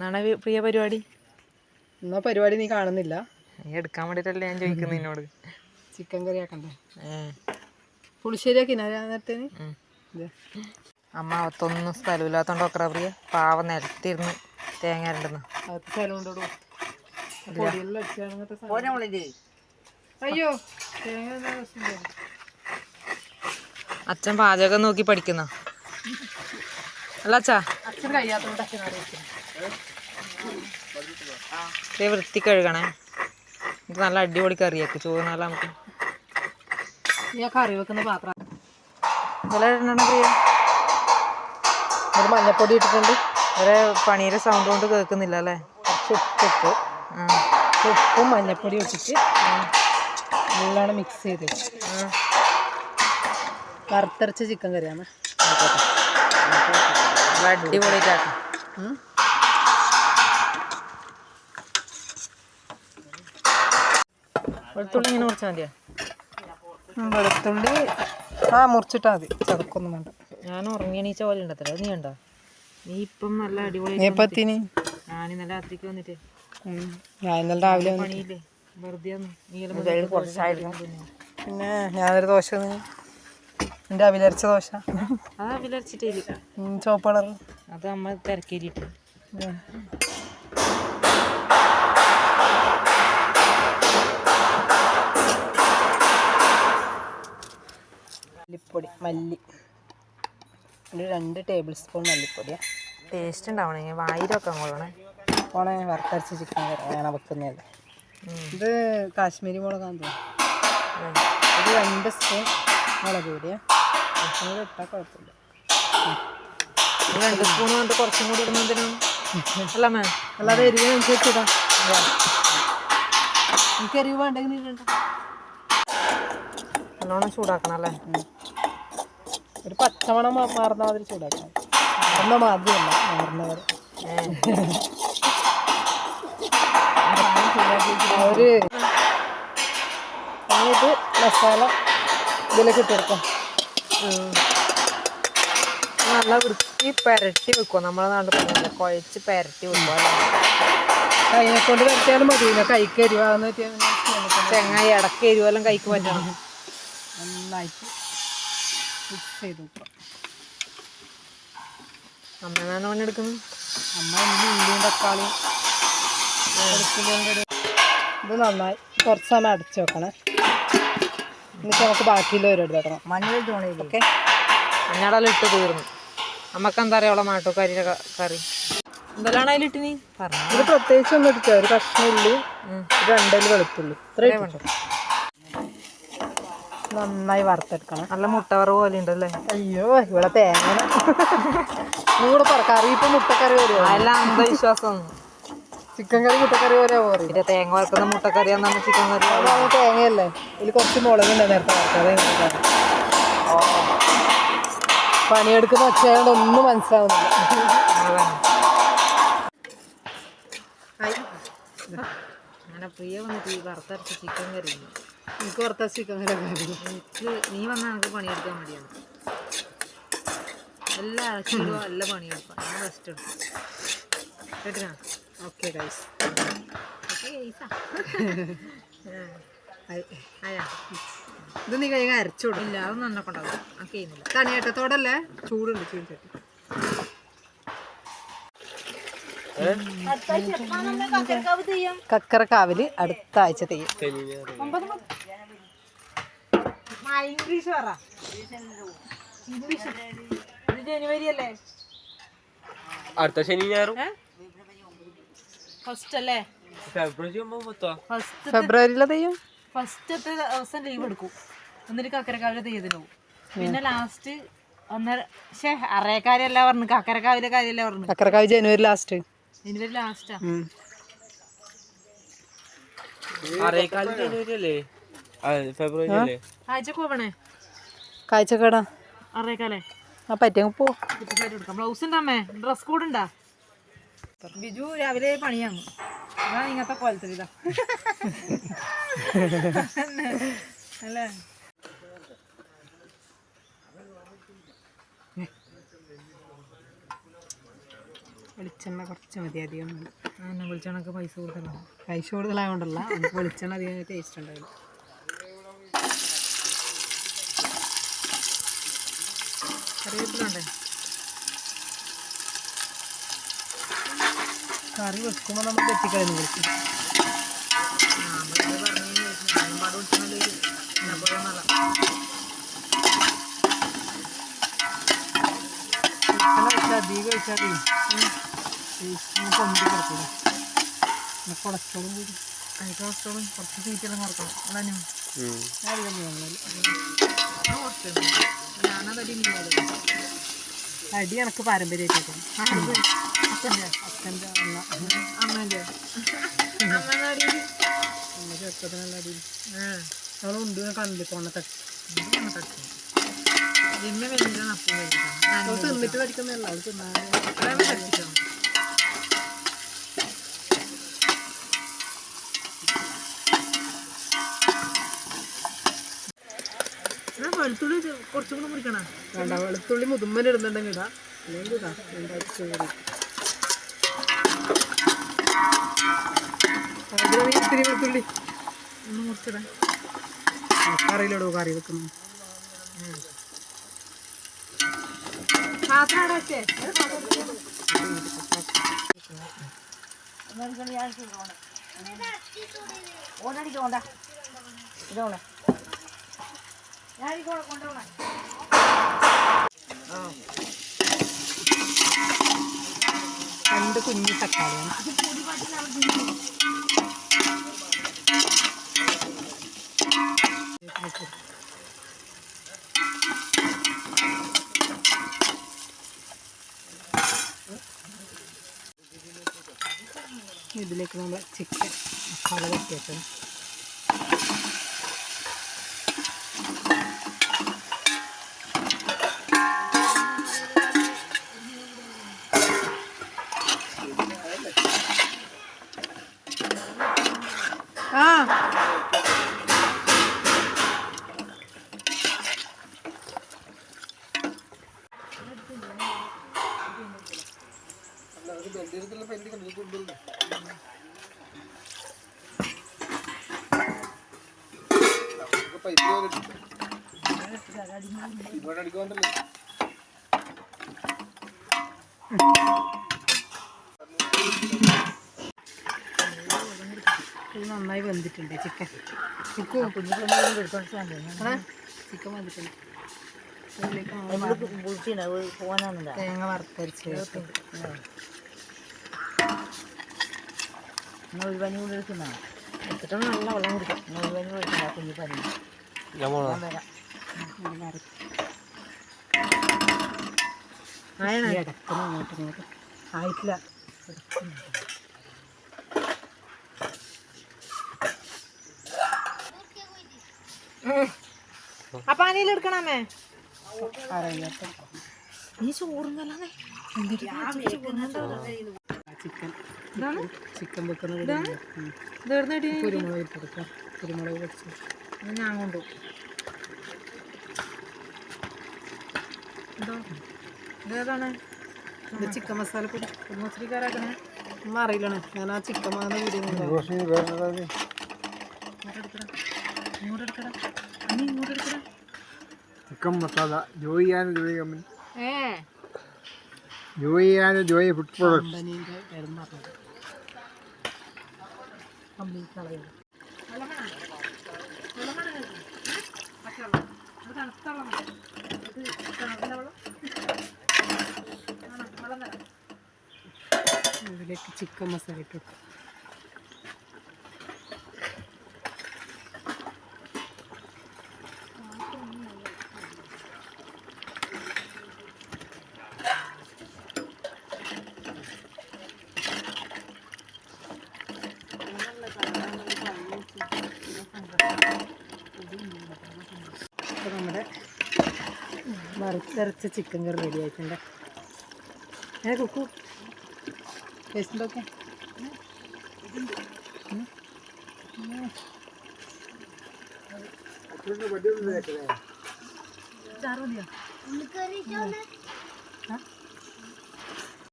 എന്നാണ് പ്രിയ പരിപാടി? എന്നാ പരിപാടി നീ കാണുന്നില്ല. നീ എടുക്കാൻ വേണ്ടിട്ടല്ലേ ഞാൻ ചോദിക്കുന്നത് നിന്നോട്? ചിക്കൻ കറി ആക്കണ്ടേ? ഏ. പുളിശ്ശേരി ആക്കി നേരത്തേന്. അമ്മ അവത്തൊന്നും സ്ഥലമില്ലാത്തോണ്ട് ഒക്കറ പ്രിയ. പാവ നിലത്തിരുന്ന് തേങ്ങ രണ്ടെന്ന് അകത്ത് സ്ഥലം ഉണ്ടോ പൊടിയെല്ലാം അടിച്ചാണ് അങ്ങനത്തെ സാധനം. അയ്യോ അച്ഛൻ പാചകം നോക്കി പഠിക്കുന്ന. അല്ല അച്ഛാ. അച്ഛൻ കഴിയാത്തോണ്ട് അച്ഛനോട് ഇത് വൃത്തി കഴുകണേ. ഇത് നല്ല അടിപൊളി കറിയാക്ക് ചോറ് നല്ല നമുക്ക്. കറി വെക്കുന്ന പാത്രം. നല്ല രണ്ടെണ്ണം പ്രിയ? ഒരു മഞ്ഞപ്പൊടി ഇട്ടിട്ടുണ്ട്. ഒരു പണിയുടെ സൗണ്ട് കൊണ്ട് കേൾക്കുന്നില്ല അല്ലേ? ഉപ്പ് ഉപ്പിട്ട്. ഉപ്പും മഞ്ഞപ്പൊടി വെച്ചിട്ട് നല്ലോണം മിക്സ് ചെയ്ത്. വറുത്തരച്ച ചിക്കൻ കറിയാണ്. നല്ല വെളുത്തുള്ളി ഇങ്ങനെ മുറിച്ചാൽ മതിയാ? വെളുത്തുള്ളി. ആ മുറിച്ചിട്ടാ മതി. ചതക്കൊന്നും വേണ്ട. ഞാൻ ഉറങ്ങിയണീച്ച പോലെ ഉണ്ടത്രേ അത് നീ ഉണ്ടോ? നീ ഇപ്പം നല്ല അടിപൊളി ഞാൻ ഇന്നലെ രാത്രിക്ക് വന്നിട്ട്. ഞാൻ ഇന്നലെ രാവിലെ. പണിയില്ലേ? വെറുതെ പിന്നെ ഞാനൊരു ദോശ. എന്റെ അവിലരച്ച ദോശ. അത് അവിലരച്ചിട്ടേ ചോപ്പ് കളർ അത് അമ്മ തിരക്കേരിട്ട് മല്ലി. ഒരു രണ്ട് ടേബിൾ സ്പൂൺ മല്ലിപ്പൊടിയാ. ടേസ്റ്റ് ഉണ്ടാവണേ. വായിലൊക്കെ കൊള്ളണേ. ഓണെ വറുത്തരച്ച ചിക്കൻ കറിയാണ് വെക്കുന്നത്. ഇത് കാശ്മീരി മുളകാന്ന് തോന്നുന്നു. ഒരു രണ്ട് സ്പൂൺ മുളക് പൊടിയാ. അത് ഇട്ടാൽ കുഴപ്പമില്ല. രണ്ട് സ്പൂൺ കൊണ്ട് കുറച്ചും കൂടി ഇടുന്നതിനും അല്ല മേ. അല്ലാതെ എരിവ് അനുസരിച്ച് ഇടാം എനിക്ക് എരിവ് വേണ്ടെങ്കിൽ ഇടണ്ട. നല്ലോണം ചൂടാക്കണം അല്ലേ? ഒരു പച്ചമണം മാറുന്ന മാതിരി ചൂടാക്കണം മാറുന്ന മാതിരിയല്ല മാറുന്നവർ ഏ. ഒരു ഇത് മസാല ഇതിലേക്ക് ഇട്ട് കൊടുക്കാം. നല്ല വൃത്തി പെരട്ടി വെക്കുക നമ്മളെ നാട്ടിൽ പറഞ്ഞില്ല കുഴച്ച് പെരട്ടി വെക്കുക കൈനെ കൊണ്ട് പെരട്ടിയാലും മതി. കൈക്ക് എരിവാന്ന് വെച്ചാൽ തെങ്ങായി ഇടയ്ക്ക് എരിവെല്ലാം കൈക്ക് പറ്റണം. നന്നായിട്ട് മിക്സ് ചെയ്ത്. വെക്കാം അമ്മയാണ് പണി എടുക്കുന്നത്? അമ്മ തക്കാളിയും വെളുത്തുള്ളിയും കൂടി ഇത് നന്നായി. കുറച്ച് സമയം അടച്ചു വെക്കണേ. എന്നിട്ട് നമുക്ക് ബാക്കിയുള്ള പരിപാടി വെക്കണം മഞ്ഞൾ തോണിയില്ലേ ഓക്കെ. മഞ്ഞളെല്ലാം ഇട്ട് തീർന്നു. നമുക്ക് എന്താ അറിയാം അവളെ ക- കറി? എന്തെല്ലാം അതിലിട്ട് നീ പറഞ്ഞു. ഇത് പ്രത്യേകിച്ച് ഒന്നും എടുക്കുക ഒരു കഷ്ണം ഉള്ളി രണ്ടൽ വെളുത്തുള്ളി. ഇത്രയും നന്നായി വറുത്തെടുക്കണം. നല്ല മുട്ടവറ പോലെ ഉണ്ടല്ലേ? അയ്യോ ഇവിടെ തേങ്ങ. നീ കൂടെ പറ കറി ഇപ്പൊ മുട്ടക്കറി വരുമോ അല്ല അന്ധവിശ്വാസം. ചിക്കൻ കറി മുട്ടക്കറി വരെ പോറി പിന്നെ തേങ്ങ വറുക്കുന്ന മുട്ടക്കറി എന്നാണ് ചിക്കൻ കറി അതാണ് തേങ്ങയല്ലേ? ഇതിൽ കുറച്ച് മുളകുണ്ട് നേരത്തെ വറുത്തത്. പണിയെടുക്കുന്ന അച്ഛനോട് ഒന്നും മനസ്സിലാവുന്നില്ല. അങ്ങനെ പ്രിയ വന്നിട്ട് ഈ വറുത്തരച്ച ചിക്കൻ കറി. എനിക്ക് വറുത്ത ചിക്കൻ. എനിക്ക് നീ വന്നാൽ എനിക്ക് പണിയെടുക്കാൻ മടിയാണ്. എല്ലാ ആഴ്ചയിലും നല്ല പണിയെടുക്കാം ഞാൻ റെസ്റ്റ് എടുക്കും. കേട്ടിനാ? ഓക്കെ ഗൈസ് ഇത് നീ കഴിഞ്ഞ അരച്ചോടും ഇല്ല അതൊന്നും എന്നെ കൊണ്ടാവും ആ ചെയ്യുന്നില്ല. തണിയേട്ടത്തോടല്ലേ ചൂടുണ്ട് ചൂട് കക്കറക്കാവിൽ അടുത്ത ആഴ്ച തെയ്യും. ഇംഗ്ലീഷ് പറ. ഇത് ജനുവരി അല്ലേ? അടുത്ത ശനി ഞായറും. ഫസ്റ്റ് അല്ലേ? ഫെബ്രുവരി ഫസ്റ്റ് ഫെബ്രുവരിയിലെ തെയ്യം? ഫസ്റ്റത്തെ ദിവസം ലീവ് എടുക്കും. എന്നിട്ട് കക്കരക്കാവിലെ തെയ്യത്തിന് പോകും പിന്നെ ലാസ്റ്റ് ഒന്നര പക്ഷേ അറേക്കാരല്ല പറഞ്ഞു. കക്കരക്കാവിലെ കാര്യമല്ല പറഞ്ഞു. കക്കരക്കാവ് ജനുവരി ലാസ്റ്റ് ജനുവരി ലാസ്റ്റാ അറേക്കാലം ജനുവരി അല്ലേ? കാഴ്ചക്കേടാ. ആ പോ. ബ്ലൗസ് ഡ്രസ് കോഡ് ഉണ്ടാ ബിജു രാവിലെ പണിയാണ്. അതാണ് ഇങ്ങനത്തെ അല്ലേ? വെളിച്ചെണ്ണ കുറച്ച് മതി അധികം വേണ്ട. എന്നെ പൈസ കൊടുക്കണം. പൈസ കൂടുതലായതുകൊണ്ടല്ല വെളിച്ചെണ്ണ അധികം ടേസ്റ്റ് ഉണ്ടാവില്ല. കറിവേപ്പിലുണ്ടേ. കറി വെക്കുമ്പോൾ നമ്മൾ വെളിച്ചെണ്ണ വെച്ചാൽ അധികം ഒഴിച്ചാൽ പൊന്തി കിടക്കില്ല കൊളസ്ട്രോളും കൂടി. കൊളസ്ട്രോളും കുറച്ച് തീറ്റെല്ലാം കുറക്കണം അതാണ് അടി എനിക്ക് പാരമ്പര്യമായിട്ട് അടി എന്നെ വലിയ തിന്നിട്ട് പഠിക്കുന്നതല്ല അത് തിന്നാൻ പഠിപ്പിക്കണം വെളുത്തുള്ളി കുറച്ചും കൂടെ മുറിക്കണം. വേണ്ട വെളുത്തുള്ളി മുതുമ്മൽ ഇടുന്നുണ്ടെങ്കിൽ ഇടാം. അല്ലെങ്കിൽ ഇടാം ഇത്തിരി വെളുത്തുള്ളി? ഒന്ന് മുറിച്ചിടാം. കറിയിലിടുവോ കറി വെക്കുന്നു. പാത്രം അടച്ചേ രണ്ട് കുഞ്ഞു തക്കാളിയാണ്. ഇതിലേക്ക് നമ്മൾ ചിക്കൻ മസാല പറ്റിയേക്കണം ഇത് നന്നായി വെന്തിട്ടുണ്ട് ചിക്കൻ. ചിക്കൻ അതിലേക്ക് നമ്മൾ തേങ്ങ വറുത്തരച്ച് നൂൽപനി കൂടെ എടുത്തിട്ട് നല്ല വെള്ളം കുടിക്കാം. നൂൽപനി കുടിക്കുന്ന കുഞ്ഞു പനി. ഞാൻ വരാം. ആയിട്ടില്ല. അപ്പൊ അനിയിൽ ഈ ചോറുന്നല്ലേ ചിക്കൻ. ഇതാണ്? ചിക്കൻ വെക്കുന്ന കൂടി ഇതെവിടുന്ന് കുരുമുളക് ഇട്ട് കൊടുക്കാം. കുരുമുളക് പൊടിച്ച്. ഞാൻ കൊണ്ടു എന്തോ ഇതേതാണ്? ഇത് ചിക്കൻ മസാല കുടുംബശ്രീക്കാരാക്കണേ ഒന്നും അറിയില്ലണേ ഞാൻ ആ ചിക്കൻ വാങ്ങുന്ന വീഡിയോ ഇങ്ങോട്ട് എടുക്കടാ നീ ഇങ്ങോട്ട് എടുക്കടാ ചിക്കൻ മസാല. ജോയി ചെയ്യാൻ ജോയി കമ്പനി. ഏ? ജോയി ചെയ്യാൻ ജോയി ഫുഡ് പ്രോഡക്റ്റ് കമ്പനീന്റെ പേരും പറഞ്ഞത് കമ്പനി കളയുന്നത് ഇതിലേക്ക് ചിക്കൻ മസാല ഇട്ട് വറുത്തരച്ച ചിക്കൻ കറി റെഡി ആയിട്ടുണ്ട്. ഏ കുക്കു? ടേസ്റ്റ് ഉണ്ടോക്കെ? ചാറ് മതിയോ?